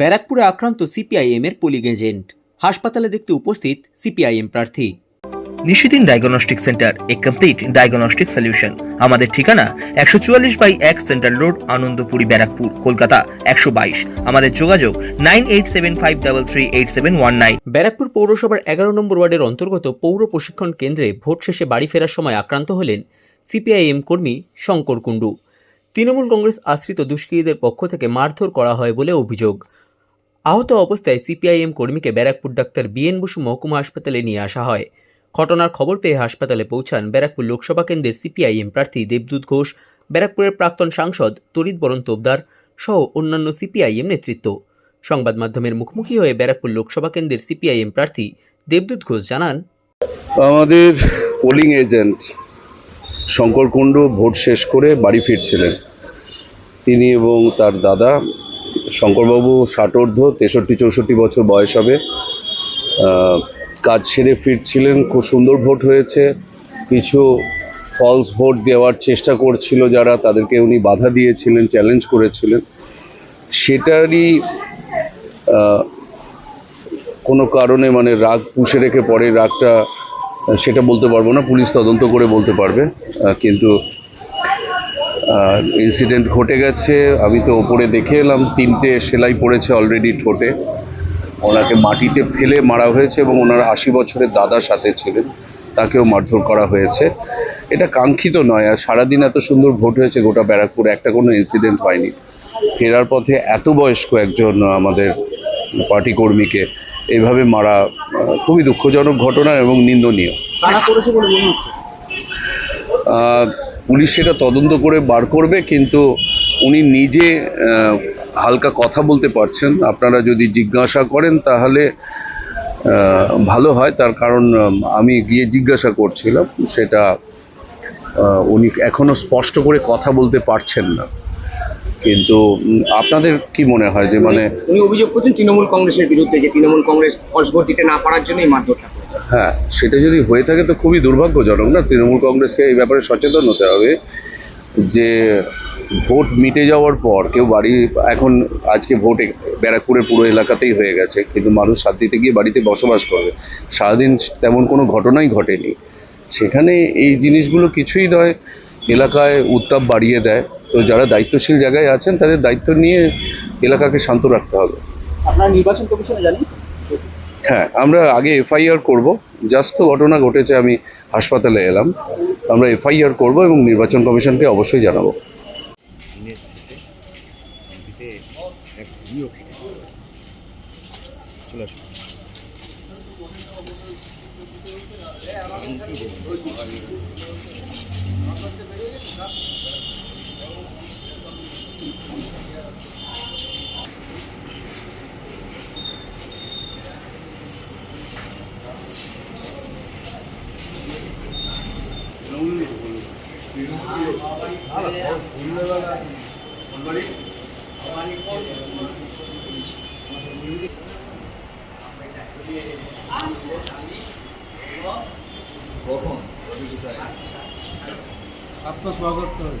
ব্যারাকপুরে আক্রান্ত সিপিআইএম এর পোলিং এজেন্ট। হাসপাতালে দেখতে উপস্থিত সিপিআইএম প্রার্থী। নিশিদিন ডায়াগনস্টিক সেন্টার এ কমপ্লিট ডায়াগনস্টিক সলিউশন আমাদের ঠিকানা একশো চুয়াল্লিশ বাই এক সেন্ট্রাল রোড আনন্দপুরি ব্যারাকপুর কলকাতা একশো বাইশ। আমাদের যোগাযোগ nine eight seven five double three eight seven one nine. Barrackpore পৌরসভার এগারো নম্বর ওয়ার্ডের অন্তর্গত পৌর প্রশিক্ষণ কেন্দ্রে ভোট শেষে বাড়ি ফেরার সময় আক্রান্ত হলেন সিপিআইএম কর্মী শঙ্কর কুণ্ডু। তৃণমূল কংগ্রেস আশ্রিত দুষ্কৃতীদের পক্ষ থেকে মারধর করা হয় বলে অভিযোগ। আহত অবস্থায় সিপিআইএম কর্মীকে ব্যারাকপুর ডাক্তার বিএন বসু মহকুমা হাসপাতালে নিয়ে আসা হয়। ঘটনার খবর পেয়ে হাসপাতালে পৌঁছান ব্যারাকপুর লোকসভা কেন্দ্রের সিপিআইএম প্রার্থী দেবদূত ঘোষ, ব্যারাকপুরের প্রাক্তন সাংসদ তরিত বরণ তোবদার সহ অন্যান্য সিপিআইএম নেতৃত্ব। সংবাদ মাধ্যমের মুখোমুখি হয়ে ব্যারাকপুর লোকসভা কেন্দ্রের সিপিআইএম প্রার্থী দেবদূত ঘোষ জানান, আমাদের polling agent Shankar Kundu vote শেষ করে বাড়ি ফিরছিলেন। তিনি এবং তার দাদা শঙ্করবাবু ষাটোর্ধ, তেষট্টি, চৌষট্টি বছর বয়স হবে। কাজ সেরে ফিরছিলেন, খুব সুন্দর ভোট হয়েছে। কিছু ফলস ভোট দেওয়ার চেষ্টা করছিল যারা, তাদেরকে উনি বাধা দিয়েছিলেন চ্যালেঞ্জ করেছিলেন। সেটারই কোনো কারণে মানে রাগ পুষে রেখে পরে রাগটা, সেটা বলতে পারব না, পুলিশ তদন্ত করে বলতে পারবে। কিন্তু ইনসিডেন্ট ঘটে গেছে। আমি তো ওপরে দেখে এলাম তিনটে সেলাই পড়েছে অলরেডি ঠোঁটে। ওনাকে মাটিতে ফেলে মারা হয়েছে এবং ওনার আশি বছরের দাদা সাথে ছিলেন। তাকেও মারধর করা হয়েছে। এটা কাঙ্ক্ষিত নয় আর সারাদিন এত সুন্দর ভোট হয়েছে গোটা ব্যারাকপুর। একটা কোনো ইনসিডেন্ট হয়নি। ফেরার পথে এত বয়স্ক একজন আমাদের পার্টি কর্মীকে এইভাবে মারা খুবই দুঃখজনক ঘটনা এবং নিন্দনীয়। পুলিশ সেটা তদন্ত করে বার করবে, কিন্তু উনি নিজে হালকা কথা বলতে পারছেন। আপনারা যদি জিজ্ঞাসা করেন তাহলে ভালো হয়। তার কারণ আমি গিয়ে জিজ্ঞাসা করছিলাম। সেটা উনি এখনও স্পষ্ট করে কথা বলতে পারছেন না। কিন্তু আপনাদের কি মনে হয় যে মানে উনি অভিযোগ করছেন তৃণমূল কংগ্রেসের বিরুদ্ধে যে তৃণমূল কংগ্রেস ফলস ভোট দিতে না পারার জন্যই মারধরটা হ্যাঁ সেটা যদি হয়ে থাকে তো খুবই দুর্ভাগ্যজনক না? তৃণমূল কংগ্রেসকে এই ব্যাপারে সচেতন হতে হবে যে ভোট মিটে যাওয়ার পর কেউ বাড়ি এখন আজকে ভোট ব্যারাকপুরের পুরো এলাকাতেই হয়ে গেছে কিন্তু মানুষ শান্তিতে গিয়ে বাড়িতে বসবাস করবে। সারাদিন তেমন কোনো ঘটনাই ঘটেনি। সেখানে এই জিনিসগুলো কিছুই নয় এলাকায় উত্তাপ বাড়িয়ে দেয়। তো যারা দায়িত্বশীল জায়গায় আছেন তাদের দায়িত্ব নিয়ে এলাকাকে শান্ত রাখতে হবে। আপনারা নির্বাচন কমিশনে জানেন হ্যাঁ আমরা আগে এফআইআর করব। জাস্ট তো ঘটনা ঘটেছে আমি হাসপাতালে এলাম। আমরা এফআইআর করব এবং নির্বাচন কমিশনকে অবশ্যই জানাব। આપનું સ્વાગત કરું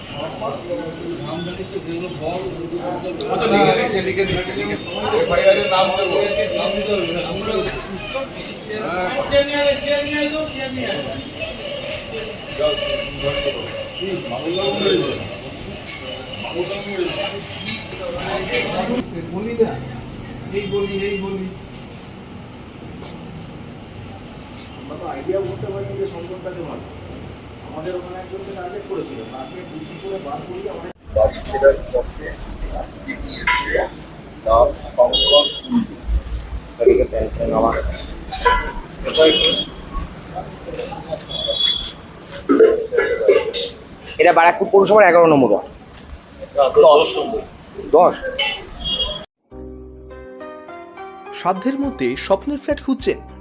বলি না এই বলি এই বলি। আমরা তো আইডিয়া করতে পারি যে সম্পর্কটাকে ভালো। আমাদের ওখানে একজনকে টার্গেট করেছিল তাকে বুদ্ধি করে বার করি আমাদের বাড়ি ফেরার পথে আটকে গিয়েছে আমার এটা ব্যারাকপুর পৌরসভার এগারো নম্বর ওয়ার্ড। দশ। সাধ্যের মধ্যে স্বপ্নের ফ্ল্যাট খুঁজছেন